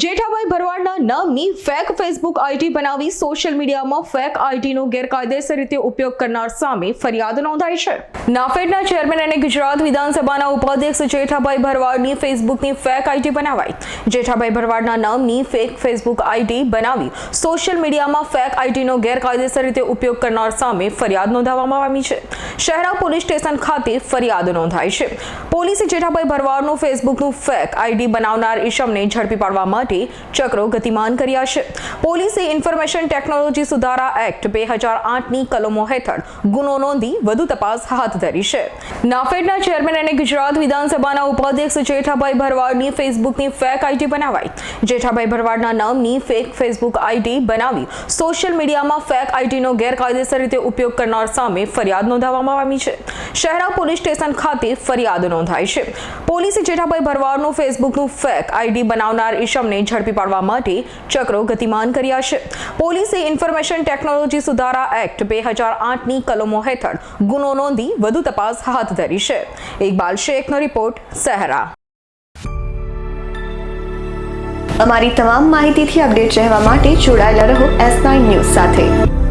જેઠાભાઈ ભરવાડના નામની fake Facebook ID બનાવી સોશિયલ મીડિયામાં ફેક આઈડીનો ગેરકાયદેસર રીતે ઉપયોગ કરનાર સામે ફરિયાદ નોંધાઈ છે. નાફેડના ચેરમેન અને ગુજરાત વિધાનસભાના ઉપાધ્યક્ષ જેઠાભાઈ ભરવાડની ફેસબુકની ફેક આઈડી બનાવાઈ. જેઠાભાઈ ભરવાડના નામની ફેક ફેસબુક આઈડી બનાવી સોશિયલ મીડિયામાં ફેક આઈડીનો ગેરકાયદેસર રીતે ઉપયોગ કરનાર સામે ફરિયાદ નોંધાવવામાં આવી છે. શહેરા પોલીસ સ્ટેશન ખાતે ફરિયાદ નોંધાઈ છે. પોલીસે જેઠાભાઈ ભરવાડનું ફેસબુકનું ફેક આઈડી બનાવનાર ઈશમને ઝડપી પાડવા માટે ચક્રો ગતિમાન કર્યા છે. પોલીસે ઇન્ફોર્મેશન ટેકનોલોજી સુધારા એક્ટ બે હજાર આઠની કલમો હેઠળ ગુનો નોંધી વધુ તપાસ હાથ ધરી છે. નાફેડના ચેરમેન અને ગુજરાત વિધાનસભાના ઉપાધ્યક્ષ જેઠાભાઈ ભરવાડની ફેસબુકની ફેક આઈડી બનાવાઈ. જેઠાભાઈ ભરવાડના નામની ફેક ફેસબુક આઈડી બનાવી સોશિયલ મીડિયામાં ફેક આઈડીનો ગેરકાયદેસર રીતે ઉપયોગ કરનાર સામે ફરિયાદ નોંધાવવામાં આવી છે. શહેરા પોલીસ સ્ટેશન ખાતે ફરિયાદ નોંધાઈ છે. પોલીસે જેઠાભાઈ ભરવાડનું ફેસબુકનું ફેક આઈડી બનાવનાર ઈશમને ઝડપી પાડવા માટે ચક્રો ગતિમાન કર્યા છે. પોલીસે ઇન્ફોર્મેશન ટેકનોલોજી સુધારા એક્ટ બે હજાર આઠની કલમો હેઠળ ગુનો નોંધી વધુ તપાસ હાથ ધરી છે. ઇકબાલ શેખનો રિપોર્ટ, સહેરા. અમારી તમામ માહિતીથી અપડેટ રહેવા માટે જોડાયેલા રહો એસ નાઇન ન્યૂઝ સાથે.